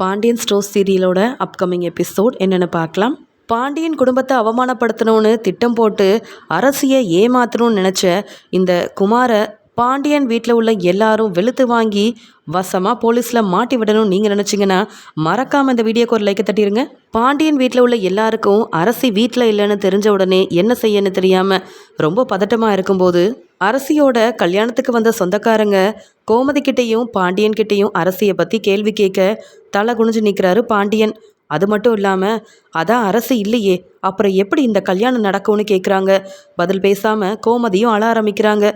Pandian store சீரியலோட upcoming episode என்னென்னு பார்க்கலாம். பாண்டியன் குடும்பத்தை அவமானப்படுத்தணும்னு திட்டம் போட்டு அரசியை ஏமாத்தணும்னு நினச்ச இந்த குமாரை பாண்டியன் வீட்டில் உள்ள எல்லாரும் வெளுத்து வாங்கி வசமாக போலீஸில் மாட்டி விடணும்னு நீங்கள் நினச்சிங்கன்னா மறக்காமல் இந்த வீடியோக்கு ஒரு லைக்கை தட்டிடுங்க பாண்டியன் வீட்டில் உள்ள எல்லாருக்கும் அரசி வீட்டில் இல்லைன்னு தெரிஞ்ச உடனே என்ன செய்யன்னு தெரியாமல் ரொம்ப பதட்டமாக இருக்கும்போது அரசியோட கல்யாணத்துக்கு வந்த சொந்தக்காரங்க கோமதிக்கிட்டேயும் பாண்டியன் கிட்டேயும் அரசியை பற்றி கேள்வி கேட்க தலை குனிஞ்சு நிற்கிறாரு பாண்டியன். அது மட்டும் இல்லாமல் அதான் அரசு இல்லையே அப்புறம் எப்படி இந்த கல்யாணம் நடக்கும்னு கேட்குறாங்க பதில் பேசாமல் கோமதியும் அழ ஆரம்பிக்கிறாங்க.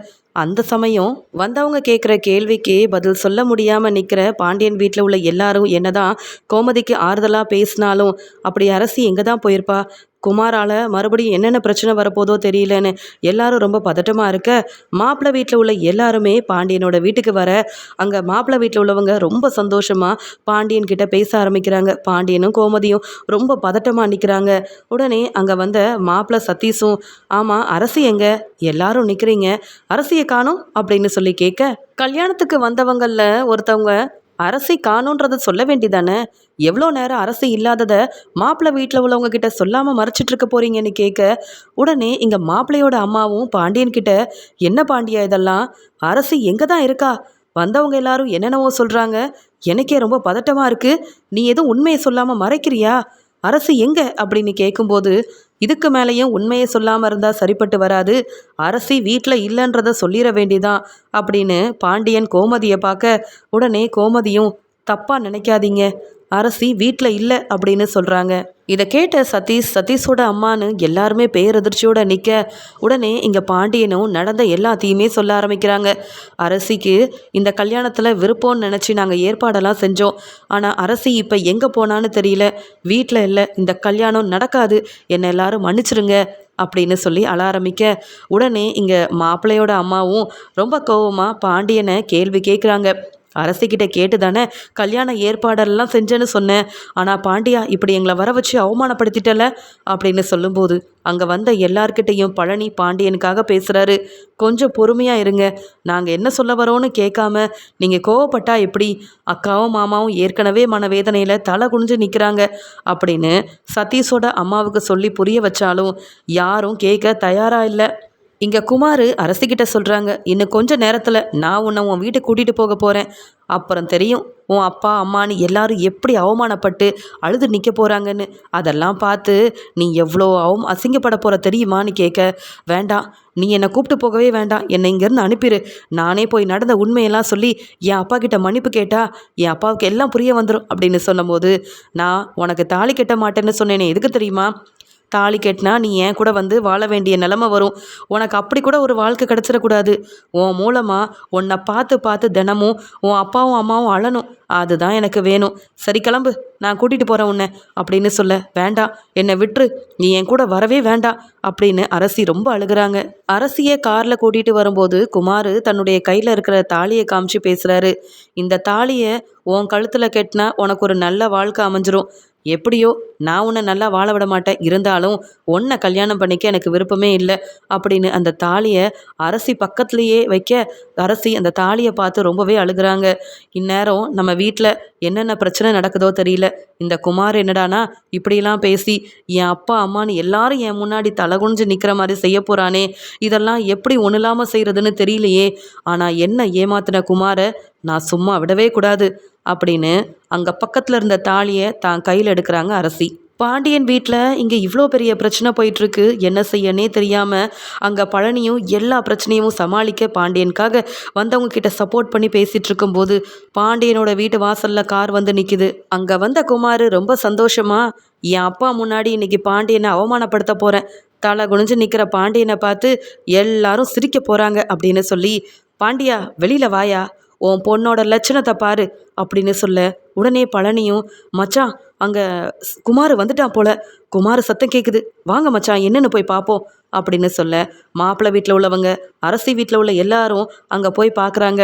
அந்த சமயம் வந்தவங்க கேட்குற கேள்விக்கு பதில் சொல்ல முடியாமல் நிற்கிற பாண்டியன் வீட்டில் உள்ள எல்லாரும் என்னதான் கோமதிக்கு ஆறுதலாக பேசினாலும் அப்படி அரசி எங்கே தான் போயிருப்பா? குமாரால் மறுபடியும் என்னென்ன பிரச்சனை வரப்போதோ தெரியலன்னு எல்லாரும் ரொம்ப பதட்டமாக இருக்க மாப்பிள்ளை வீட்டில் உள்ள எல்லாருமே பாண்டியனோட வீட்டுக்கு வர அங்கே மாப்பிள்ளை வீட்டில் உள்ளவங்க ரொம்ப சந்தோஷமாக பாண்டியன் கிட்ட பேச ஆரம்பிக்கிறாங்க. பாண்டியனும் கோமதியும் ரொம்ப பதட்டமாக நிற்கிறாங்க உடனே அங்கே வந்த மாப்பிள்ளை சதீஷும் ஆமாம் அரசி எங்க? எல்லாரும் நிற்கிறீங்க அரசியை காணும் அப்படின்னு சொல்லி கேட்க கல்யாணத்துக்கு வந்தவங்களில் ஒருத்தவங்க அரசை காணுன்றதை சொல்ல வேண்டிதானே? எவ்வளோ நேரம் அரசு இல்லாததை மாப்பிள்ளை வீட்டில் உள்ளவங்க கிட்ட சொல்லாமல் மறைச்சிட்டு இருக்க போறீங்கன்னு கேட்க உடனே இங்கே மாப்பிள்ளையோட அம்மாவும் பாண்டியன் கிட்ட என்ன பாண்டியா இதெல்லாம்? அரசு எங்கே தான் இருக்கா? வந்தவங்க எல்லாரும் என்னென்னவோ சொல்கிறாங்க எனக்கே ரொம்ப பதட்டமாக இருக்குது நீ எதுவும் உண்மையை சொல்லாமல் மறைக்கிறியா? அரசு எங்கே? அப்படின்னு கேட்கும்போது இதுக்கு மேலேயும் உண்மையை சொல்லாமல் இருந்தால் சரிப்பட்டு வராது. அரசி வீட்டில் இல்லைன்றத சொல்லிட வேண்டிதான் அப்படின்னு பாண்டியன் கோமதியை பார்க்க உடனே கோமதியும் தப்பாக நினைக்காதீங்க. அரசி வீட்டில் இல்லை அப்படின்னு சொல்கிறாங்க இதை கேட்ட சதீஷ் சதீஷோட அம்மானு எல்லாருமே பேரதிர்ச்சியோட நிற்க உடனே இங்கே பாண்டியனும் நடந்த எல்லாத்தையுமே சொல்ல ஆரம்பிக்கிறாங்க. அரசிக்கு இந்த கல்யாணத்தில் விருப்பம்னு நினச்சி நாங்கள் ஏற்பாடெல்லாம் செஞ்சோம். ஆனால் அரசி இப்போ எங்கே போனான்னு தெரியல. வீட்டில் இல்லை இந்த கல்யாணம் நடக்காது. என்னை எல்லாரும் மன்னிச்சிருங்க அப்படின்னு சொல்லி அழ ஆரம்பிக்க. உடனே இங்கே மாப்பிள்ளையோட அம்மாவும் ரொம்ப கோவமாக பாண்டியனை கேள்வி கேட்குறாங்க அரசிக்கிட்ட கேட்டு தானே கல்யாண ஏற்பாடெல்லாம் செஞ்சேன்னு சொன்னேன். ஆனால் பாண்டியா இப்படி எங்களை வர வச்சு அவமானப்படுத்திட்டல அப்படின்னு சொல்லும்போது அங்கே வந்த எல்லார்கிட்டேயும் பழனி பாண்டியனுக்காக பேசுகிறாரு கொஞ்சம் பொறுமையாக இருங்க. நாங்கள் என்ன சொல்ல வரோன்னு கேட்காம நீங்கள் கோவப்பட்டா எப்படி? அக்காவும் மாமாவும் ஏற்கனவே மனவேதனையில் தலை குனிஞ்சு நிற்கிறாங்க அப்படின்னு சதீஷோட அம்மாவுக்கு சொல்லி புரிய வச்சாலும் யாரும் கேட்க தயாராக இல்லை. இங்கே குமார் அரசிக்கிட்ட சொல்கிறாங்க இன்னும் கொஞ்ச நேரத்தில் நான் உன்னை உன் வீட்டை கூட்டிகிட்டு போக போகிறேன் அப்புறம் தெரியும் உன் அப்பா அம்மான்னு எல்லாரும் எப்படி அவமானப்பட்டு அழுது நிற்க போகிறாங்கன்னு அதெல்லாம் பார்த்து நீ எவ்வளோ அவம் அசிங்கப்பட போகிற தெரியுமான்னு கேட்க வேண்டாம் நீ என்னை கூப்பிட்டு போகவே வேண்டாம். என்னை இங்கேருந்து அனுப்பிடு நானே போய் நடந்த உண்மையெல்லாம் சொல்லி என் அப்பா கிட்ட மன்னிப்பு கேட்டால் என் அப்பாவுக்கு எல்லாம் புரிய வந்துடும் அப்படின்னு சொல்லும்போது நான் உனக்கு தாலி கட்ட மாட்டேன்னு சொன்னேனே எதுக்கு தெரியுமா? தாலி கட்டினா நீ ஏன் கூட வந்து வாழ வேண்டிய நிலமை வரும். உனக்கு அப்படி கூட ஒரு வாழ்க்கை கிடச்சிடக்கூடாது. உன் மூலமாக உன்னை பார்த்து பார்த்து தினமும் உன் அப்பாவும் அம்மாவும் அழணும். அதுதான் எனக்கு வேணும். சரி கிளம்பு. நான் கூட்டிகிட்டு போகிறேன் உன்னை. அப்படின்னு சொல்ல வேண்டாம். என்னை விட்டுரு. நீ என் கூட வரவே வேண்டாம். அப்படின்னு அரசி ரொம்ப அழுகிறாங்க. அரசியை காரில் கூட்டிகிட்டு வரும்போது குமார் தன்னுடைய கையில் இருக்கிற தாலியை காமிச்சு பேசுகிறாரு இந்த தாலியை உன் கழுத்தில் கெட்டினா உனக்கு ஒரு நல்ல வாழ்க்கை அமைஞ்சிரும். எப்படியோ நான் உன்னை நல்லா வாழ விட மாட்டேன். இருந்தாலும் உன்னை கல்யாணம் பண்ணிக்க எனக்கு விருப்பமே இல்லை அப்படின்னு அந்த தாலியை அரசி பக்கத்துலேயே வைக்க அரசி அந்த தாலியை பார்த்து ரொம்பவே அழுகிறாங்க. இந்நேரம் நம்ம வீட்டில் என்னென்ன பிரச்சனை நடக்குதோ தெரியல. இந்த குமார் என்னடானா இப்படிலாம் பேசி என் அப்பா அம்மான்னு எல்லாரும் என் முன்னாடி தலகுனிஞ்சு நிற்கிற மாதிரி செய்ய போகிறானே இதெல்லாம் எப்படி ஒன்றும் இல்லாமல் செய்கிறதுன்னு தெரியலையே. ஆனால் என்ன ஏமாத்தின குமாரை? நான் சும்மா விடவே கூடாது அப்படின்னு அங்கே பக்கத்தில் இருந்த தாலியை தான் கையில் எடுக்கிறாங்க அரசி. பாண்டியன் வீட்டில் இங்கே இவ்வளோ பெரிய பிரச்சனை போயிட்டுருக்கு. என்ன செய்யனே தெரியாமல் அங்கே பழனியும் எல்லா பிரச்சனையும் சமாளிக்க பாண்டியனுக்காக வந்தவங்க கிட்ட சப்போர்ட் பண்ணி பேசிகிட்டு இருக்கும்போது பாண்டியனோட வீட்டு வாசலில் கார் வந்து நிற்கிது அங்கே வந்த குமார் ரொம்ப சந்தோஷமா என் அப்பா முன்னாடி இன்றைக்கி பாண்டியனை அவமானப்படுத்த போகிறேன் தலை குனிஞ்சு நிற்கிற பாண்டியனை பார்த்து எல்லாரும் சிரிக்க போகிறாங்க அப்படின்னு சொல்லி பாண்டியா வெளியில் வாயா? உன் பொண்ணோட லட்சணத்தை பாரு அப்படின்னு சொல்ல. உடனே பழனியும் மச்சான் அங்கே குமார் வந்துட்டான் போல. குமார் சத்தம் கேட்குது வாங்க மச்சான் என்னென்னு போய் பார்ப்போம் அப்படின்னு சொல்ல. மாப்பிள்ளை வீட்டில் உள்ளவங்க அரசி வீட்டில் உள்ள எல்லாரும் அங்கே போய் பார்க்குறாங்க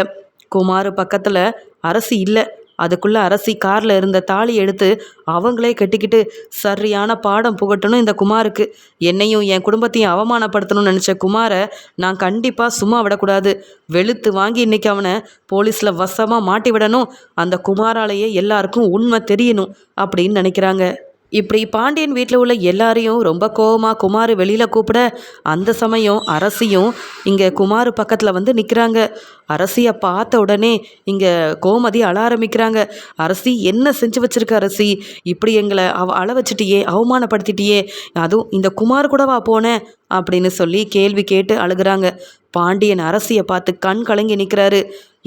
குமார் பக்கத்தில் அரசி இல்லை. அதுக்குள்ளே அரசி காரில் இருந்த தாலி எடுத்து அவங்களே கட்டிக்கிட்டு சரியான பாடம் புகட்டணும் இந்த குமாருக்கு. என்னையும் என் குடும்பத்தையும் அவமானப்படுத்தணும்னு நினச்ச குமாரை நான் கண்டிப்பாக சும்மா விடக்கூடாது. வெளுத்து வாங்கி இன்றைக்கி அவனை போலீஸில் வசமாக மாட்டி விடணும். அந்த குமாராலேயே எல்லாருக்கும் உண்மை தெரியணும் அப்படின்னு நினைக்கிறாங்க. இப்படி பாண்டியன் வீட்டில் உள்ள எல்லாரையும் ரொம்ப கோவமாக குமார் வெளியில் கூப்பிட அந்த சமயம் அரசியும் இங்கே குமார் பக்கத்தில் வந்து நிற்கிறாங்க அரசியை பார்த்த உடனே இங்கே கோமதி அழ ஆரம்பிக்கிறாங்க. அரசி என்ன செஞ்சு வச்சிருக்க அரசி? இப்படி எங்களை அவ அழ வச்சுட்டியே அவமானப்படுத்திட்டியே. அதுவும் இந்த குமார் கூடவா போனேன் அப்படின்னு சொல்லி கேள்வி கேட்டு அழுகுறாங்க. பாண்டியன் அரசியை பார்த்து கண் கலங்கி நிற்கிறாரு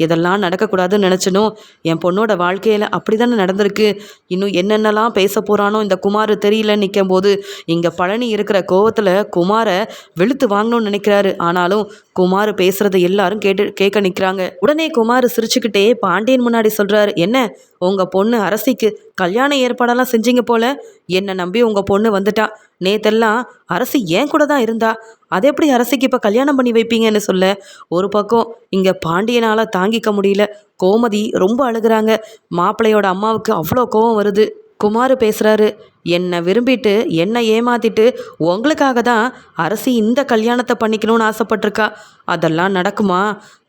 இதெல்லாம் நடக்கக்கூடாதுன்னு நினச்சனோ என் பொண்ணோட வாழ்க்கையில் அப்படி தானே நடந்திருக்கு. இன்னும் என்னென்னலாம் பேச போகிறானோ இந்த குமார் தெரியலன்னு நிற்கும் போது இங்கே பழனி இருக்கிற கோவத்தில் குமாரை வெளுத்து வாங்கணும்னு நினைக்கிறாரு. ஆனாலும் குமார் பேசுகிறத எல்லாரும் கேட்டு கேட்க நிற்கிறாங்க உடனே குமார் சிரிச்சுக்கிட்டே பாண்டியன் முன்னாடி சொல்கிறாரு என்ன உங்கள் பொண்ணு அரசிக்கு கல்யாண ஏற்பாடெல்லாம் செஞ்சீங்க போல? என்னை நம்பி உங்கள் பொண்ணு வந்துட்டா. நேத்தெல்லாம் அரசி ஏன் கூட தான் இருந்தா? அதை எப்படி அரசிக்கு இப்போ கல்யாணம் பண்ணி வைப்பீங்கன்னு சொல்ல? ஒரு பக்கம் இங்கே பாண்டியனால் தாங்கிக்க முடியல. கோமதி ரொம்ப அழுகுறாங்க. மாப்பிள்ளையோட அம்மாவுக்கு அவ்வளோ கோவம் வருது. குமார் பேசுகிறாரு என்னை விரும்பிட்டு என்னை ஏமாத்திட்டு உங்களுக்காக தான் அரசி இந்த கல்யாணத்தை பண்ணிக்கணும்னு ஆசைப்பட்டிருக்கா. அதெல்லாம் நடக்குமா?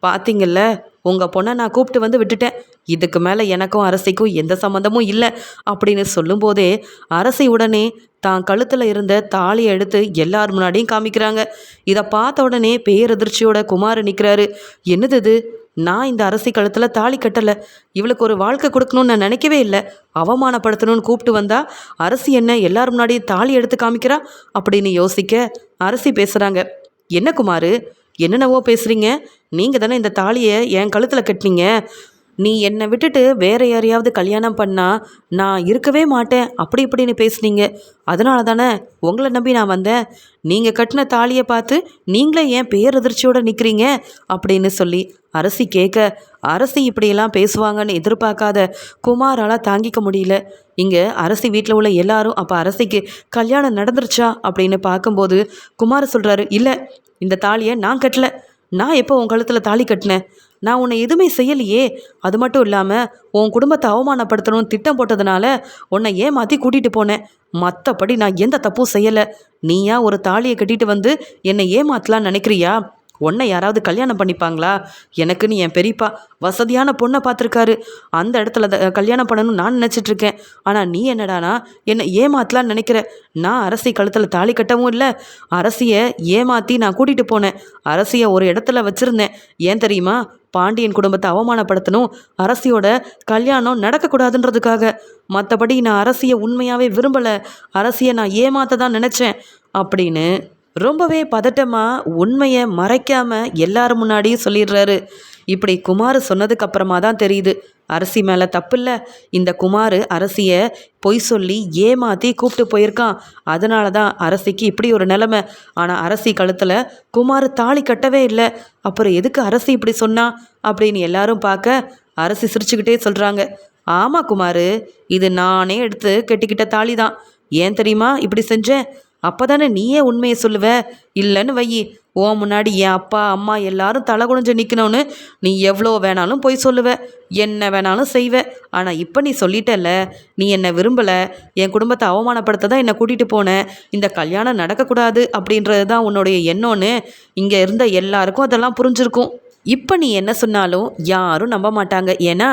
பார்த்தீங்கல்ல உங்கள் பொண்ணை நான் கூப்பிட்டு வந்து விட்டுட்டேன். இதுக்கு மேலே எனக்கும் அரசிக்கும் எந்த சம்மந்தமும் இல்லை அப்படின்னு சொல்லும்போதே அரசி உடனே தான் கழுத்தில் இருந்த தாலியை எடுத்து எல்லார் முன்னாடியும் காமிக்கிறாங்க. இதை பார்த்த உடனே பேரதிர்ச்சியோட குமார் நிற்கிறாரு என்னது இது? நான் இந்த அரசி கழுத்தில் தாலி கட்டலை. இவளுக்கு ஒரு வாழ்க்கை கொடுக்கணும்னு நான் நினைக்கவே இல்லை. அவமானப்படுத்தணும்னு கூப்பிட்டு வந்தா அரசி என்ன எல்லார் முன்னாடியும் தாலி எடுத்து காமிக்கிறா? அப்படின்னு யோசிக்க அரசி பேசுகிறாங்க என்ன குமார் என்னென்னவோ பேசுகிறீங்க நீங்கள் தானே இந்த தாலியை என் கழுத்தில் கட்டினீங்க? நீ என்னை விட்டுட்டு வேற யாரையாவது கல்யாணம் பண்ணா நான் இருக்கவே மாட்டேன். அப்படி இப்படின்னு பேசுனீங்க. அதனால தானே உங்களை நம்பி நான் வந்தேன். நீங்கள் கட்டின தாலியை பார்த்து நீங்களே ஏன் பேரதிர்ச்சியோடு நிற்கிறீங்க அப்படின்னு சொல்லி அரசி கேட்க அரசி இப்படியெல்லாம் பேசுவாங்கன்னு எதிர்பார்க்காத குமாரால் தாங்கிக்க முடியல. இங்கே அரசி வீட்டில் உள்ள எல்லாரும் அப்போ அரசிக்கு கல்யாணம் நடந்துருச்சா? அப்படின்னு பார்க்கும்போது குமார் சொல்கிறாரு இல்லை இந்த தாலியை நான் கட்டலை. நான் எப்போ உன் கழுத்தில் தாலி கட்டினேன்? நான் உன்னை எதுவுமே செய்யலையே. அது மட்டும் இல்லாமல் உன் குடும்பத்தை அவமானப்படுத்தணும்னு திட்டம் போட்டதுனால உன்னை ஏமாற்றி கூட்டிகிட்டு போனேன். மற்றபடி நான் எந்த தப்பும் செய்யலை. நீயா ஒரு தாலியை கட்டிட்டு வந்து என்னை ஏமாத்தலான்னு நினைக்கிறியா? உன்னை யாராவது கல்யாணம் பண்ணிப்பாங்களா? எனக்குன்னு என் பெரியப்பா வசதியான பொண்ணை பார்த்துருக்காரு. அந்த இடத்துல த- கல்யாணம் பண்ணணும்னு நான் நினச்சிட்டு இருக்கேன் ஆனால் நீ என்னடானா என்னை ஏமாத்தலான்னு நினைக்கிற? நான் அரசி கழுத்தில் தாலி கட்டவும் இல்லை. அரசியை ஏமாற்றி நான் கூட்டிகிட்டு போனேன். அரசியை ஒரு இடத்துல வச்சுருந்தேன். ஏன் தெரியுமா? பாண்டியன் குடும்பத்தை அவமானப்படுத்தணும் அரசியோட கல்யாணம் நடக்கக்கூடாதுன்றதுக்காக. மற்றபடி நான் அரசியை உண்மையாகவே விரும்பலை. அரசியை நான் ஏமாத்த தான் நினச்சேன் அப்படின்னு ரொம்பவே பதட்டமாக உண்மையை மறைக்காமல் எல்லார் முன்னாடியும் சொல்லிடுறாரு. இப்படி குமார் சொன்னதுக்கு அப்புறமா தான் தெரியுது. அரசி மேலே தப்பில்ல. இந்த குமார் அரசியை பொய் சொல்லி ஏமாற்றி கூப்பிட்டு போயிருக்கான். அதனால தான் அரசிக்கு இப்படி ஒரு நிலமை. ஆனால் அரசி கழுத்தில் குமார் தாலி கட்டவே இல்லை. அப்புறம் எதுக்கு அரசி இப்படி சொன்னா? அப்படின்னு எல்லாரும் பார்க்க அரசி சிரிச்சுக்கிட்டே சொல்கிறாங்க ஆமாம் குமார் இது நானே எடுத்து கட்டிக்கிட்ட தாலி தான் ஏன் தெரியுமா இப்படி செஞ்சேன்? அப்போ தானே நீயே உண்மையை சொல்லுவ? இல்லைன்னு வையி ஓ முன்னாடி என் அப்பா அம்மா எல்லாரும் தலை குனிஞ்சு நிற்கணும்னு நீ எவ்வளோ வேணாலும் போய் சொல்லுவ. என்ன வேணாலும் செய்வ. ஆனால் இப்போ நீ சொல்லிட்டல்ல. நீ என்னை விரும்பலை. என் குடும்பத்தை அவமானப்படுத்த தான் என்னை கூட்டிகிட்டு போனேன் இந்த கல்யாணம் நடக்கக்கூடாது அப்படின்றது தான் உன்னுடைய எண்ணம்னு இங்கே இருந்த எல்லாருக்கும் அதெல்லாம் புரிஞ்சிருக்கும். இப்போ நீ என்ன சொன்னாலும் யாரும் நம்ப மாட்டாங்க. ஏன்னா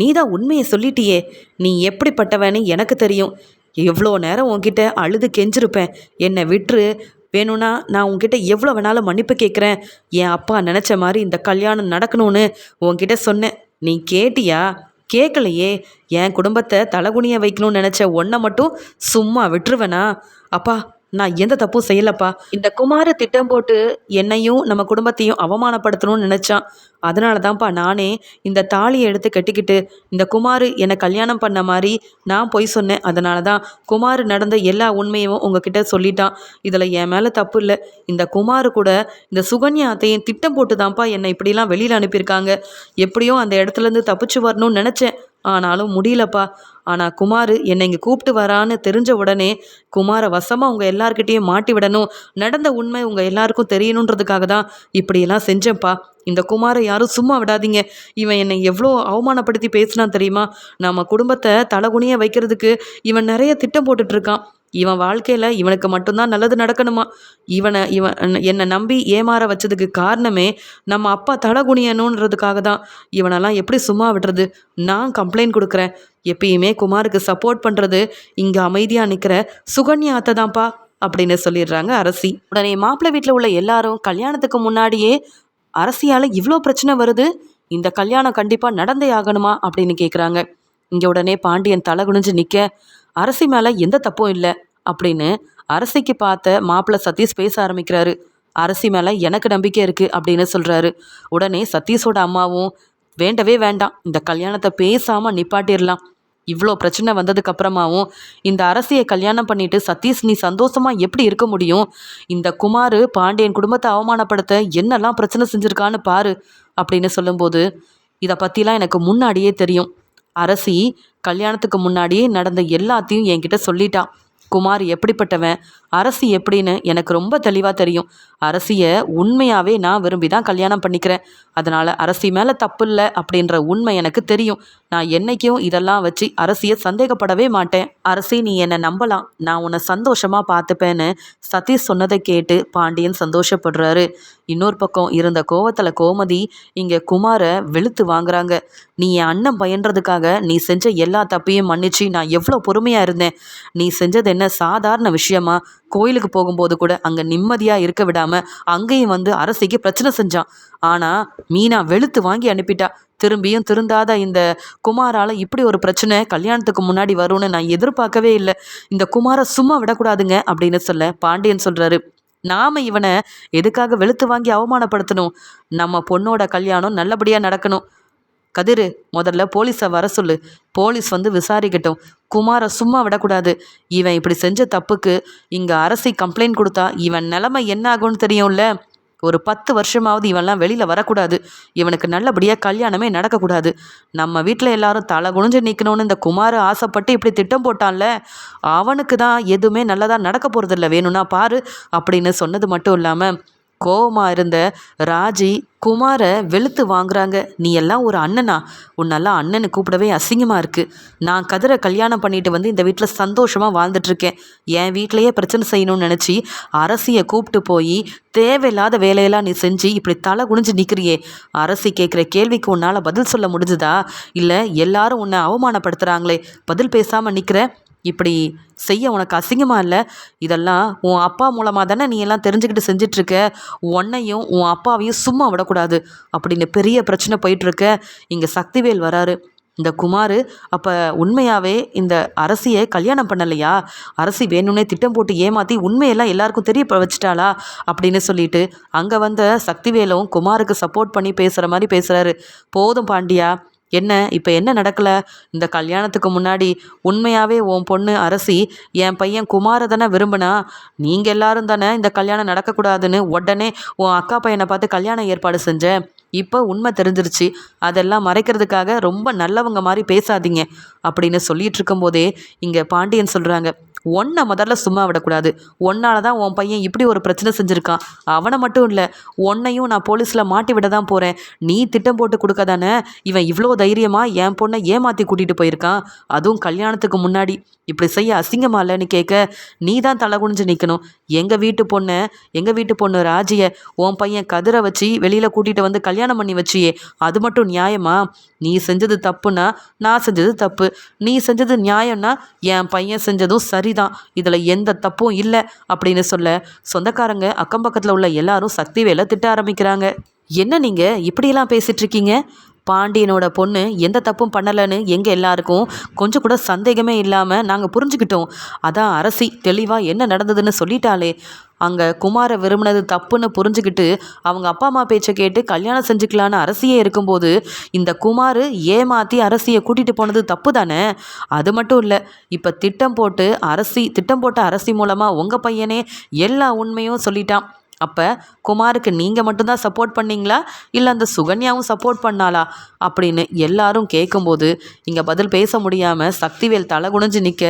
நீ தான் உண்மையை சொல்லிட்டியே. நீ எப்படிப்பட்டவன்னு எனக்கு தெரியும். எவ்வளோ நேரம் உன்கிட்ட அழுது கெஞ்சிருப்பேன். என்னை விட்டுரு. வேணும்னா நான் உன்கிட்ட எவ்வளோ வேணாலும் மன்னிப்பு கேட்குறேன். என் அப்பா நினச்ச மாதிரி இந்த கல்யாணம் நடக்கணும்னு உன்கிட்ட சொன்னேன். நீ கேட்டியா? கேட்கலையே. என் குடும்பத்தை தலகுனிய வைக்கணும்னு நினச்ச ஒன்றை மட்டும் சும்மா விட்டுருவேனா? அப்பா நான் எந்த தப்பும் செய்யலப்பா. இந்த குமார திட்டம் போட்டு என்னையும் நம்ம குடும்பத்தையும் அவமானப்படுத்தணும்னு நினச்சான். அதனால தான்ப்பா நானே இந்த தாலியை எடுத்து கட்டிக்கிட்டு இந்த குமார் என்னை கல்யாணம் பண்ண மாதிரி நான் பொய் சொன்னேன். அதனால தான் குமார் நடந்த எல்லா உண்மையும் உங்ககிட்ட சொல்லிட்டான். இதில் என் மேலே தப்பு இல்லை. இந்த குமார் கூட இந்த சுகன்யா அத்தையும் திட்டம் போட்டு தான்ப்பா என்னை இப்படிலாம் வெளியில் அனுப்பியிருக்காங்க. எப்படியோ அந்த இடத்துலேருந்து தப்பிச்சு வரணும்னு நினச்சேன். ஆனாலும் முடியலப்பா. ஆனால் குமார் என்னை இங்கே கூப்பிட்டு வரான்னு தெரிஞ்ச உடனே குமாரை வசமாக உங்கள் எல்லார்கிட்டேயும் மாட்டி விடணும் நடந்த உண்மை உங்கள் எல்லாருக்கும் தெரியணுன்றதுக்காக தான் இப்படியெல்லாம் செஞ்சேன்ப்பா. இந்த குமாரை யாரும் சும்மா விடாதீங்க. இவன் என்னை எவ்வளோ அவமானப்படுத்தி பேசினான் தெரியுமா? நம்ம குடும்பத்தை தலகுனிய வைக்கிறதுக்கு இவன் நிறைய திட்டம் போட்டுட்ருக்கான் இவன் வாழ்க்கையில் இவனுக்கு மட்டும்தான் நல்லது நடக்கணுமா? இவனை இவன் என்னை நம்பி ஏமாற வச்சதுக்கு காரணமே நம்ம அப்பா தலை குனியணுன்றதுக்காக தான். இவனெல்லாம் எப்படி சும்மா விடுறது? நான் கம்ப்ளைண்ட் கொடுக்குறேன். எப்பயுமே குமாருக்கு சப்போர்ட் பண்ணுறது இங்கே அமைதியாக நிற்கிற சுகன்யா அத்தை தான்ப்பா அப்படின்னு சொல்லிடுறாங்க அரசி. உடனே மாப்பிள்ளை வீட்டில் உள்ள எல்லாரும் கல்யாணத்துக்கு முன்னாடியே அரசியால் இவ்வளோ பிரச்சனை வருது? இந்த கல்யாணம் கண்டிப்பாக நடந்தே ஆகணுமா? அப்படின்னு கேட்குறாங்க இங்கே உடனே பாண்டியன் தலை குனிஞ்சு நிற்க அரசி மேலே எந்த தப்பும் இல்லை அப்படின்னு அரசிக்கு பார்த்த மாப்பிள்ளை சதீஷ் பேச ஆரம்பிக்கிறாரு. அரசி மேலே எனக்கு நம்பிக்கை இருக்குது அப்படின்னு சொல்கிறாரு உடனே சதீஷோட அம்மாவும் வேண்டவே வேண்டாம் இந்த கல்யாணத்தை பேசாமல் நிப்பாட்டிடலாம் இவ்வளோ பிரச்சனை வந்ததுக்கு அப்புறமாவும் இந்த அரசியை கல்யாணம் பண்ணிட்டு சதீஷ் நீ சந்தோஷமா எப்படி இருக்க முடியும்? இந்த குமார் பாண்டியன் குடும்பத்தை அவமானப்படுத்த என்னெல்லாம் பிரச்சனை செஞ்சுருக்கான்னு பாரு அப்படின்னு சொல்லும்போது இதை பற்றிலாம் எனக்கு முன்னாடியே தெரியும். அரசி கல்யாணத்துக்கு முன்னாடியே நடந்த எல்லாத்தையும் என்கிட்ட சொல்லிட்டான் குமார் எப்படிப்பட்டவன்? அரசி எப்படின்னு எனக்கு ரொம்ப தெளிவாக தெரியும். அரசியை உண்மையாகவே நான் விரும்பி தான் கல்யாணம் பண்ணிக்கிறேன். அதனால் அரசி மேலே தப்பு இல்லை அப்படின்ற உண்மை எனக்கு தெரியும். நான் என்னைக்கும் இதெல்லாம் வச்சு அரசியை சந்தேகப்படவே மாட்டேன். அரசி நீ என்னை நம்பலாம். நான் உன்னை சந்தோஷமாக பார்த்துப்பேன்னு சதீஷ் சொன்னதை கேட்டு பாண்டியன் சந்தோஷப்படுறாரு. இன்னொரு பக்கம் இருந்த கோவத்தில் கோமதி இங்கே குமாரை வெளுத்து வாங்குறாங்க. நீ என் அண்ணன் பயன்றதுக்காக நீ செஞ்ச எல்லா தப்பையும் மன்னிச்சு நான் எவ்வளோ பொறுமையாக இருந்தேன். நீ செஞ்சது என்ன சாதாரண விஷயமா? கோயிலுக்கு போகும்போது கூட அங்கே நிம்மதியாக இருக்க விடாமல் அங்கேயும் வந்து அரசிக்கு பிரச்சனை செஞ்சான். ஆனால் மீனா வெளுத்து வாங்கி அனுப்பிட்டா. திரும்பியும் திருந்தாத இந்த குமாரால் இப்படி ஒரு பிரச்சனை கல்யாணத்துக்கு முன்னாடி வரும்னு நான் எதிர்பார்க்கவே இல்லை. இந்த குமாரை சும்மா விடக்கூடாதுங்க அப்படின்னு சொல்ல பாண்டியன் சொல்கிறாரு நாம் இவனை எதுக்காக வெளுத்து வாங்கி அவமானப்படுத்தணும்? நம்ம பொண்ணோட கல்யாணம் நல்லபடியாக நடக்கணும். கதிர் முதல்ல போலீஸை வர சொல்லு. போலீஸ் வந்து விசாரிக்கட்டும். குமாரை சும்மா விடக்கூடாது. இவன் இப்படி செஞ்ச தப்புக்கு இங்கே அரசி கம்ப்ளைண்ட் கொடுத்தா இவன் நிலமை என்ன ஆகும்னு தெரியும்ல? ஒரு பத்து வருஷமாவது இவன்லாம் வெளியில் வரக்கூடாது. இவனுக்கு நல்லபடியாக கல்யாணமே நடக்கக்கூடாது. நம்ம வீட்டில் எல்லாரும் தலை குனிஞ்சு நிற்கணும்னு இந்த குமார் ஆசைப்பட்டு இப்படி திட்டம் போட்டான்ல அவனுக்கு தான் எதுவுமே நல்லதாக நடக்க போகிறதில்ல வேணும்னா பாரு அப்படின்னு சொன்னது மட்டும் இல்லாமல் கோவமாக இருந்த ராஜி குமாரை வெளுத்து வாங்குறாங்க. நீ எல்லாம் ஒரு அண்ணனா? உன்னெல்லாம் அண்ணனை கூப்பிடவே அசிங்கமாக இருக்குது நான் கதிரை கல்யாணம் பண்ணிட்டு வந்து இந்த வீட்டில் சந்தோஷமாக வாழ்ந்துட்டுருக்கேன். என் வீட்டிலையே பிரச்சனை செய்யணும்னு நினச்சி அரசியை கூப்பிட்டு போய் தேவையில்லாத வேலையெல்லாம் நீ செஞ்சு இப்படி தலை குனிஞ்சு நிற்கிறியே அரசி கேட்குற கேள்விக்கு உன்னால் பதில் சொல்ல முடிஞ்சுதா? இல்லை எல்லாரும் உன்னை அவமானப்படுத்துகிறாங்களே பதில் பேசாமல் நிற்கிற இப்படி செய்ய உனக்கு அசிங்கமாக இல்லை? இதெல்லாம் உன் அப்பா மூலமாக தானே நீ எல்லாம் தெரிஞ்சுக்கிட்டு செஞ்சிட்ருக்க. உன்னையும் உன் அப்பாவையும் சும்மா விடக்கூடாது. அப்படின்னு பெரிய பிரச்சனை போயிட்டுருக்க இங்கே சக்திவேல் வராரு. இந்த குமார் அப்போ உண்மையாகவே இந்த அரசியை கல்யாணம் பண்ணலையா? அரசி வேணும்னே திட்டம் போட்டு ஏமாற்றி உண்மையெல்லாம் எல்லாருக்கும் தெரிய வச்சுட்டாளா? அப்படின்னு சொல்லிட்டு அங்கே வந்த சக்திவேலும் குமாருக்கு சப்போர்ட் பண்ணி பேசுகிற மாதிரி பேசுகிறாரு போதும் பாண்டியா. என்ன? இப்போ என்ன நடக்கலை? இந்த கல்யாணத்துக்கு முன்னாடி உண்மையாகவே உன் பொண்ணு அரசி என் பையன் குமாரை தானே விரும்பினா? நீங்கள் எல்லாரும் தானே இந்த கல்யாணம் நடக்கக்கூடாதுன்னு உடனே உன் அக்கா பையனை பார்த்து கல்யாணம் ஏற்பாடு செஞ்சேன். இப்போ உண்மை தெரிஞ்சிருச்சு. அதெல்லாம் மறைக்கிறதுக்காக ரொம்ப நல்லவங்க மாதிரி பேசாதீங்க. அப்படின்னு சொல்லிட்டு இருக்கும்போதே இங்கே பாண்டியன் சொல்கிறாங்க ஒன்றை முதல்ல சும்மா விடக்கூடாது. ஒன்னால தான் உன் பையன் இப்படி ஒரு பிரச்சனை செஞ்சுருக்கான். அவனை மட்டும் இல்லை உன்னையும் நான் போலீஸில் மாட்டி விட தான் போகிறேன் நீ திட்டம் போட்டு கொடுக்க தானே? இவன் இவ்வளோ தைரியமாக என் பொண்ணை ஏமாற்றி கூட்டிகிட்டு போயிருக்கான். அதுவும் கல்யாணத்துக்கு முன்னாடி. இப்படி செய்ய அசிங்கமா இல்லைன்னு கேட்க நீ தான் தலை குனிஞ்சு நிற்கணும் எங்கள் வீட்டு பொண்ணை எங்கள் வீட்டு பொண்ணு ராஜியை உன் பையன் கதிரை வச்சு வெளியில் கூட்டிகிட்டு வந்து கல்யாணம் பண்ணி வச்சியே. அது மட்டும் நியாயமா? நீ செஞ்சது தப்புனா நான் செஞ்சது தப்பு. நீ செஞ்சது நியாயம்னா என் பையன் செஞ்சதும் சரி சரிதான் இதில் எந்த தப்பும் இல்லை அப்படின்னு சொல்ல சொந்தக்காரங்க அக்கம் பக்கத்தில் உள்ள எல்லாரும் சக்தி வேலை திட்ட ஆரம்பிக்கிறாங்க. என்ன நீங்கள் இப்படியெல்லாம் பேசிகிட்டு இருக்கீங்க? பாண்டியனோட பொண்ணு எந்த தப்பும் பண்ணலைன்னு எங்கள் எல்லாருக்கும் கொஞ்சம் கூட சந்தேகமே இல்லாமல் நாங்கள் புரிஞ்சுக்கிட்டோம். அதான் அரசி தெளிவாக என்ன நடந்ததுன்னு சொல்லிட்டாலே அங்கே குமாரை விரும்பினது தப்புன்னு புரிஞ்சுக்கிட்டு அவங்க அப்பா அம்மா பேச்சை கேட்டு கல்யாணம் செஞ்சுக்கலான்னு அரசியே இருக்கும்போது இந்த குமார் ஏமாற்றி அரசியை கூட்டிகிட்டு போனது தப்பு தானே அது மட்டும் இல்லை இப்போ திட்டம் போட்டு அரசி திட்டம் போட்ட அரசி மூலமாக உங்கள் பையனே எல்லா உண்மையும் சொல்லிட்டான். அப்போ குமாருக்கு நீங்கள் மட்டும்தான் சப்போர்ட் பண்ணீங்களா? இல்லை அந்த சுகன்யாவும் சப்போர்ட் பண்ணாளா? அப்படின்னு எல்லாரும் கேட்கும்போது இங்கே பதில் பேச முடியாமல் சக்திவேல் தலை குனிஞ்சு நிற்க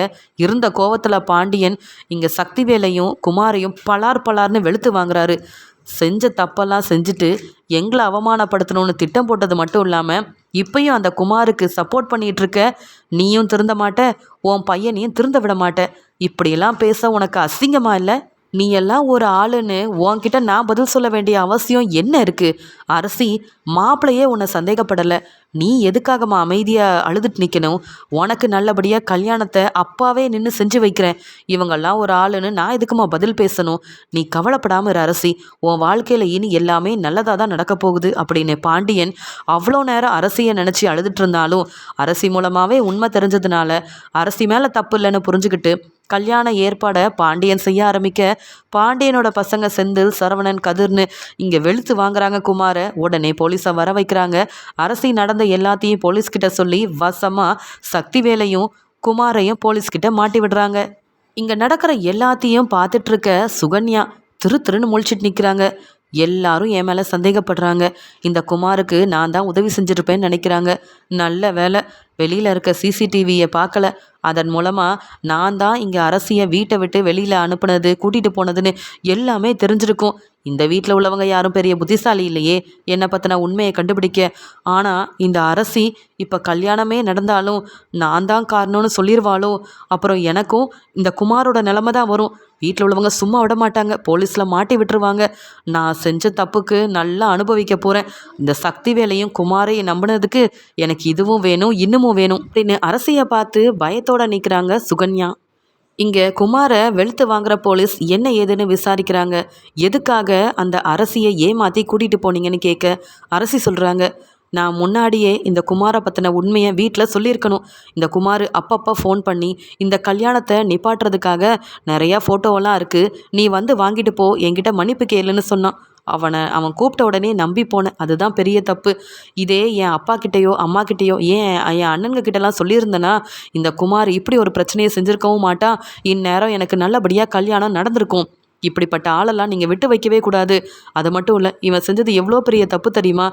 இருந்த கோவத்தில் பாண்டியன் இங்கே சக்திவேலையும் குமாரையும் பலார் பலார்னு வெளுத்து வாங்குறாரு. செஞ்ச தப்பெல்லாம் செஞ்சுட்டு எங்களை அவமானப்படுத்தணும்னு திட்டம் போட்டது மட்டும் இல்லாமல் இப்பயும் அந்த குமாருக்கு சப்போர்ட் பண்ணிகிட்டு இருக்க நீயும் திருந்த மாட்ட உன் பையனையும் திருந்த விட மாட்ட. இப்படியெல்லாம் பேச உனக்கு அசிங்கமாக இல்லை? நீ எல்லாம் ஒரு ஆளுன்னு உன்கிட்ட நான் பதில் சொல்ல வேண்டிய அவசியம் என்ன இருக்கு? அரசி மாப்பிளையே உன்னை சந்தேகப்படலை. நீ எதுக்காகம்மா அமைதியாக அழுதுட்டு நிற்கணும் உனக்கு நல்லபடியாக கல்யாணத்தை அப்பாவே நின்று செஞ்சு வைக்கிறேன். இவங்கெல்லாம் ஒரு ஆளுன்னு நான் எதுக்குமா பதில் பேசணும்? நீ கவலைப்படாமல் இரு அரசி. உன் வாழ்க்கையில் இனி எல்லாமே நல்லதாக தான் நடக்க போகுது அப்படின்னு பாண்டியன் அவ்வளோ நேரம் அரசியை நினச்சி அழுதுட்டு இருந்தாலும் அரசி மூலமாகவே உண்மை தெரிஞ்சதுனால அரசி மேலே தப்பு இல்லைன்னு புரிஞ்சுக்கிட்டு கல்யாண ஏற்பாடை பாண்டியன் செய்ய ஆரம்பிக்க பாண்டியனோட பசங்க செந்தில் சரவணன் கதிர்னு இங்கே வெளுத்து வாங்குறாங்க குமாரை. உடனே போலீஸை வர வைக்கிறாங்க. அரசி நடந்த எல்லாத்தையும் போலீஸ்கிட்ட சொல்லி வசமாக சக்திவேலையும் குமாரையும் போலீஸ்கிட்ட மாட்டி விடுறாங்க. இங்கே நடக்கிற எல்லாத்தையும் பார்த்துட்ருக்க சுகன்யா திரு திருன்னு முழிச்சிட்டு நிற்கிறாங்க எல்லாரும் என் மேலே சந்தேகப்படுறாங்க. இந்த குமாருக்கு நான் தான் உதவி செஞ்சுருப்பேன்னு நினைக்கிறாங்க. நல்ல வேலை வெளியில் இருக்க சிசிடிவியை பார்க்கல. அதன் மூலமாக நான் தான் இங்கே அரசியை வீட்டை விட்டு வெளியில் அனுப்புனது கூட்டிகிட்டு போனதுன்னு எல்லாமே தெரிஞ்சிருக்கும். இந்த வீட்டில் உள்ளவங்க யாரும் பெரிய புத்திசாலி இல்லையே. என்னை பற்றின உண்மையை கண்டுபிடிக்க? ஆனால் இந்த அரசி இப்போ கல்யாணமே நடந்தாலும் நான் தான் காரணம்னு சொல்லிடுவாளோ அப்புறம் எனக்கும் இந்த குமாரோட நிலமை தான் வரும். வீட்டில் உள்ளவங்க சும்மா விட மாட்டாங்க. போலீஸில் மாட்டி விட்டுருவாங்க. நான் செஞ்ச தப்புக்கு நல்லா அனுபவிக்க போகிறேன் இந்த சக்தி வேலையும் குமாரையும் நம்பினதுக்கு எனக்கு இதுவும் வேணும் இன்னமும் வேணும் அப்படின்னு அரசியை பார்த்து பயத்தோடு நிற்கிறாங்க சுகன்யா. இங்கே குமாரை வெளுத்து வாங்குற போலீஸ் என்ன ஏதுன்னு விசாரிக்கிறாங்க. எதுக்காக அந்த அரசியை ஏமாற்றி கூட்டிகிட்டு போனீங்கன்னு கேட்க அரசி சொல்கிறாங்க நான் முன்னாடியே இந்த குமாரை பற்றின உண்மையை வீட்டில் சொல்லியிருக்கணும். இந்த குமார் அப்பப்போ ஃபோன் பண்ணி இந்த கல்யாணத்தை நிப்பாட்டுறதுக்காக நிறையா ஃபோட்டோவெல்லாம் இருக்குது நீ வந்து வாங்கிட்டு போ என்கிட்ட மன்னிப்பு கேளுன்னு சொன்னான். அவனை அவன் கூப்பிட்ட உடனே நம்பி போனேன். அதுதான் பெரிய தப்பு. இதே என் அப்பா கிட்டேயோ அம்மா கிட்டேயோ ஏன் என் அண்ணனுங்க கிட்டலாம் சொல்லியிருந்தேன்னா இந்த குமார் இப்படி ஒரு பிரச்சனையை செஞ்சுருக்கவும் மாட்டான் இந்நேரம் எனக்கு நல்லபடியாக கல்யாணம் நடந்திருக்கும். இப்படிப்பட்ட ஆளெல்லாம் நீங்கள் விட்டு வைக்கவே கூடாது. அது மட்டும் இல்லை இவன் செஞ்சது எவ்வளோ பெரிய தப்பு தெரியுமா?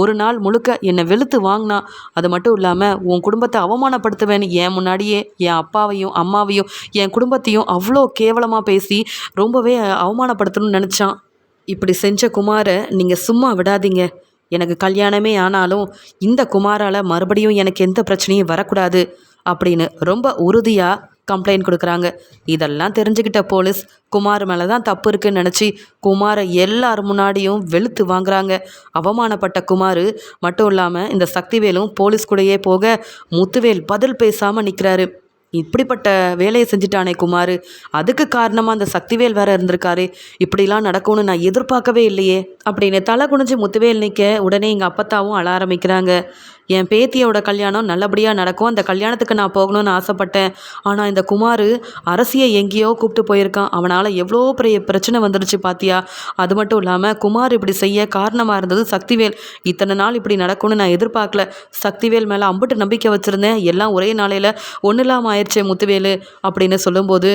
ஒரு நாள் முழுக்க என்னை வெளுத்து வாங்கினா அது மட்டும் இல்லாமல் உன் குடும்பத்தை அவமானப்படுத்துவேன்னு என் முன்னாடியே என் அப்பாவையும் அம்மாவையும் என் குடும்பத்தையும் அவ்வளோ கேவலமாக பேசி ரொம்பவே அவமானப்படுத்தணும்னு நினச்சான். இப்படி செஞ்ச குமாரை நீங்கள் சும்மா விடாதீங்க. எனக்கு கல்யாணமே ஆனாலும் இந்த குமாரால் மறுபடியும் எனக்கு எந்த பிரச்சனையும் வரக்கூடாது அப்படின்னு ரொம்ப உறுதியாக கம்ப்ளைண்ட் கொடுக்குறாங்க. இதெல்லாம் தெரிஞ்சுக்கிட்ட போலீஸ் குமார் மேலே தான் தப்பு இருக்குன்னு நினச்சி குமாரை எல்லார் முன்னாடியும் வெளுத்து வாங்குறாங்க. அவமானப்பட்ட குமார் மட்டும் இல்லாமல் இந்த சக்திவேலும் போலீஸ் கூடயே போக முத்துவேல் பதில் பேசாமல் நிற்கிறாரு இப்படிப்பட்ட வேலையை செஞ்சுட்டானே குமார். அதுக்கு காரணமாக அந்த சக்திவேல் வேற இருந்திருக்காரு. இப்படிலாம் நடக்கும்னு நான் எதிர்பார்க்கவே இல்லையே அப்படின்னு தலை குனிஞ்சு முத்துவேல் நிற்க உடனே எங்கள் அப்பத்தாவும் அழ ஆரம்பிக்கிறாங்க. என் பேத்தியோட கல்யாணம் நல்லபடியாக நடக்கும். அந்த கல்யாணத்துக்கு நான் போகணும்னு ஆசைப்பட்டேன். ஆனால் இந்த குமார் அரசியை எங்கேயோ கூப்பிட்டு போயிருக்கான். அவனால் எவ்வளோ பெரிய பிரச்சனை வந்துடுச்சு பாத்தியா? அது மட்டும் இல்லாமல் குமார் இப்படி செய்ய காரணமாக இருந்தது சக்திவேல். இத்தனை நாள் இப்படி நடக்கும்னு நான் எதிர்பார்க்கல. சக்திவேல் மேலே அம்பிட்டு நம்பிக்கை வச்சுருந்தேன். எல்லாம் ஒரே நாளையில் ஒன்றும் இல்லாமல் ஆயிடுச்சே முத்துவேலு அப்படின்னு சொல்லும்போது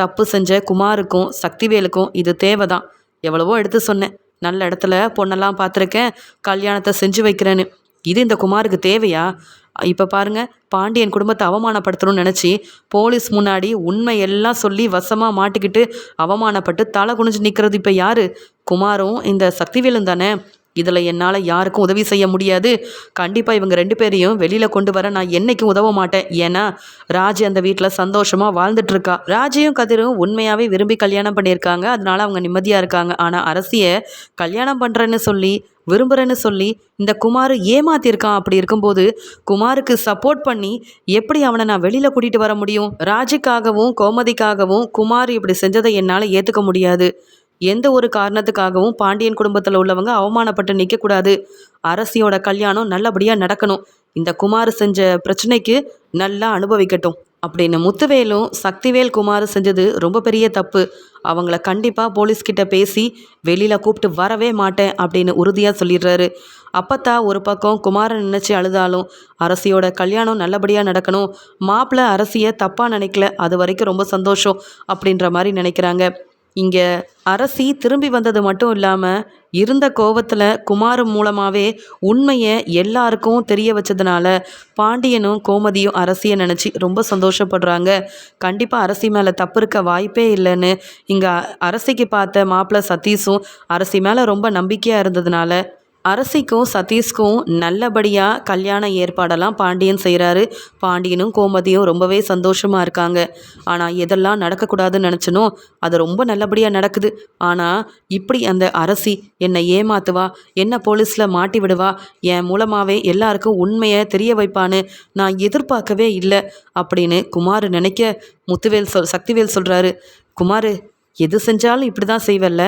தப்பு செஞ்ச குமாருக்கும் சக்திவேலுக்கும் இது தேவை தான் எவ்வளவோ எடுத்து சொன்னேன். நல்ல இடத்துல பொண்ணெல்லாம் பார்த்துருக்கேன். கல்யாணத்தை செஞ்சு வைக்கிறேன்னு. இது இந்த குமாருக்கு தேவையா? இப்போ பாருங்க பாண்டியன் குடும்பத்தை அவமானப்படுத்தணும்னு நினச்சி போலீஸ் முன்னாடி உண்மையெல்லாம் சொல்லி வசமாக மாட்டிக்கிட்டு அவமானப்பட்டு தலை குனிஞ்சு நிற்கிறது இப்போ யார்? குமாரும் இந்த சக்திவேலும் தானே? இதில் என்னால் யாருக்கும் உதவி செய்ய முடியாது. கண்டிப்பாக இவங்க ரெண்டு பேரையும் வெளியில் கொண்டு வர நான் என்றைக்கும் உதவ மாட்டேன். ஏன்னா ராஜ் அந்த வீட்டில் சந்தோஷமாக வாழ்ந்துட்டுருக்கா. ராஜையும் கதிரும் உண்மையாகவே விரும்பி கல்யாணம் பண்ணியிருக்காங்க. அதனால அவங்க நிம்மதியாக இருக்காங்க. ஆனால் அரசியை கல்யாணம் பண்ணுறேன்னு சொல்லி விரும்புகிறேன்னு சொல்லி இந்த குமார் ஏமாத்திருக்கான் அப்படி இருக்கும்போது குமாருக்கு சப்போர்ட் பண்ணி எப்படி அவனை நான் வெளியில் கூட்டிகிட்டு வர முடியும்? ராஜுக்காகவும் கோமதிக்காகவும் குமார் இப்படி செஞ்சதை என்னால் ஏற்றுக்க முடியாது. எந்த ஒரு காரணத்துக்காகவும் பாண்டியன் குடும்பத்தில் உள்ளவங்க அவமானப்பட்டு நிற்கக்கூடாது அரசியோட கல்யாணம் நல்லபடியாக நடக்கணும். இந்த குமார் செஞ்ச பிரச்சனைக்கு நல்லா அனுபவிக்கட்டும். அப்படின்னு முத்துவேலும் சக்திவேல் குமார் செஞ்சது ரொம்ப பெரிய தப்பு. அவங்கள கண்டிப்பாக போலீஸ்கிட்ட பேசி வெளியில் கூப்பிட்டு வரவே மாட்டேன் அப்படின்னு உறுதியாக சொல்லிடுறாரு. அப்பத்தா ஒரு பக்கம் குமாரை நினச்சி அழுதாலும் அரசியோட கல்யாணம் நல்லபடியாக நடக்கணும். மாப்பிள்ளை அரசியை தப்பாக நினைக்கல. அது வரைக்கும் ரொம்ப சந்தோஷம் அப்படின்ற மாதிரி நினைக்கிறாங்க. இங்கே அரசி திரும்பி வந்தது மட்டும் இல்லாமல் இருந்த கோவத்தில் குமார் மூலமாகவே உண்மையை எல்லாருக்கும் தெரிய வச்சதுனால பாண்டியனும் கோமதியும் அரசியை நினச்சி ரொம்ப சந்தோஷப்படுறாங்க. கண்டிப்பாக அரசி மேலே தப்பு இருக்க வாய்ப்பே இல்லைன்னு இங்கே அரசிக்கு பார்த்த மாப்பிள்ளை சதீஷும் அரசி மேலே ரொம்ப நம்பிக்கையாக இருந்ததுனால அரசிக்கும் சதீஷ்க்கும் நல்லபடியாக கல்யாண ஏற்பாடெல்லாம் பாண்டியன் செய்கிறாரு பாண்டியனும் கோமதியும் ரொம்பவே சந்தோஷமாக இருக்காங்க. ஆனால் எதெல்லாம் நடக்கக்கூடாதுன்னு நினச்சனோ அது ரொம்ப நல்லபடியாக நடக்குது. ஆனால் இப்படி அந்த அரசி என்னை ஏமாத்துவா? என்ன போலீஸில் மாட்டி விடுவா? என் மூலமாகவே எல்லாருக்கும் உண்மையை தெரிய வைப்பான்னு நான் எதிர்பார்க்கவே இல்லை அப்படின்னு குமார் நினைக்க முத்துவேல் சொல் சக்திவேல் சொல்கிறாரு குமார் எது செஞ்சாலும் இப்படி தான் செய்வல்ல.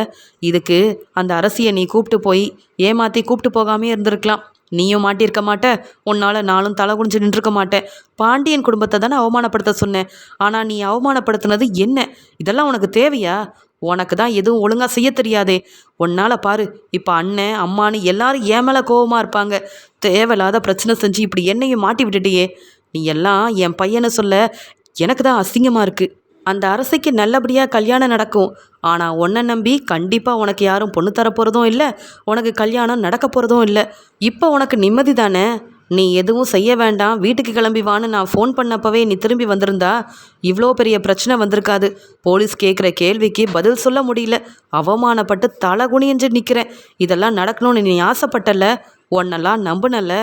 இதுக்கு அந்த அரசியை நீ கூப்பிட்டு போய் ஏமாற்றி கூப்பிட்டு போகாமே இருந்திருக்கலாம். நீயும் மாட்டியிருக்க மாட்ட உன்னால் நானும் தலை குனிஞ்சு நின்றுருக்க மாட்டேன் பாண்டியன் குடும்பத்தை தானே அவமானப்படுத்த சொன்னேன் ஆனால் நீ அவமானப்படுத்தினது என்ன? இதெல்லாம் உனக்கு தேவையா? உனக்கு தான் எதுவும் ஒழுங்காக செய்ய தெரியாதே. உன்னால் பாரு இப்போ அண்ணன் அம்மானு எல்லாரும் ஏன் மேலே கோவமாக இருப்பாங்க. தேவையில்லாத பிரச்சனை செஞ்சு இப்படி என்னையும் மாட்டி விட்டுட்டியே. நீ எல்லாம் என் பையனை சொல்ல எனக்கு தான் அசிங்கமாக இருக்குது அந்த அரசிக்கு நல்லபடியாக கல்யாணம் நடக்கும். ஆனால் உன்னை நம்பி கண்டிப்பாக உனக்கு யாரும் பொண்ணு தரப்போகிறதும் இல்லை உனக்கு கல்யாணம் நடக்க போகிறதும் இல்லை. இப்போ உனக்கு நிம்மதி தானே? நீ எதுவும் செய்ய வேண்டாம் வீட்டுக்கு கிளம்பி வான்னு நான் ஃபோன் பண்ணப்பவே நீ திரும்பி வந்திருந்தா இவ்வளோ பெரிய பிரச்சனை வந்திருக்காது. போலீஸ் கேட்குற கேள்விக்கு பதில் சொல்ல முடியல. அவமானப்பட்டு தலை குனிஞ்சு நிற்கிறேன் இதெல்லாம் நடக்கணும்னு நீ ஆசைப்பட்டல உன்னெல்லாம் நம்புனல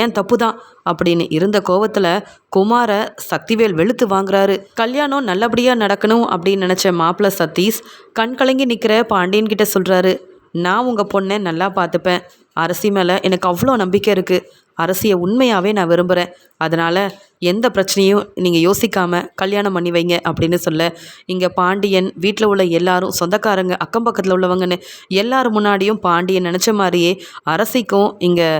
ஏன் தப்பு தான் அப்படின்னு இருந்த கோவத்தில் குமார சக்திவேல் வெளுத்து வாங்குறாரு. கல்யாணம் நல்லபடியாக நடக்கணும் அப்படின்னு நினச்ச மாப்பிள்ள சதீஷ் கண் கலங்கி நிற்கிற பாண்டியன்கிட்ட சொல்கிறாரு நான் உங்கள் பொண்ணை நல்லா பார்த்துப்பேன். அரசி மேலே எனக்கு அவ்வளோ நம்பிக்கை இருக்குது அரசியை உண்மையாகவே நான் விரும்புகிறேன் அதனால் எந்த பிரச்சனையும் நீங்கள் யோசிக்காமல் கல்யாணம் பண்ணி வைங்க அப்படின்னு சொல்ல இங்கே பாண்டியன் வீட்டில் உள்ள எல்லாரும் சொந்தக்காரங்க அக்கம் பக்கத்தில் உள்ளவங்கன்னு எல்லார் முன்னாடியும் பாண்டியன் நினச்ச மாதிரியே அரசிக்கும் இங்கே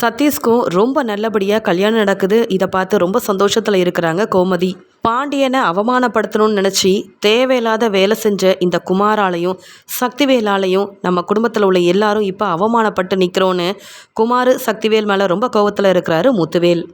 சதீஷ்க்கும் ரொம்ப நல்லபடியாக கல்யாணம் நடக்குது. இதை பார்த்து ரொம்ப சந்தோஷத்தில் இருக்கிறாங்க கோமதி. பாண்டியனை அவமானப்படுத்தணும்னு நினச்சி தேவையில்லாத வேலை செஞ்ச இந்த குமாராலையும் சக்திவேலாலையும் நம்ம குடும்பத்தில் உள்ள எல்லாரும் இப்போ அவமானப்பட்டு நிற்கிறோன்னு குமார் சக்திவேல் மேலே ரொம்ப கோவத்தில் இருக்கிறாரு முத்துவேல்.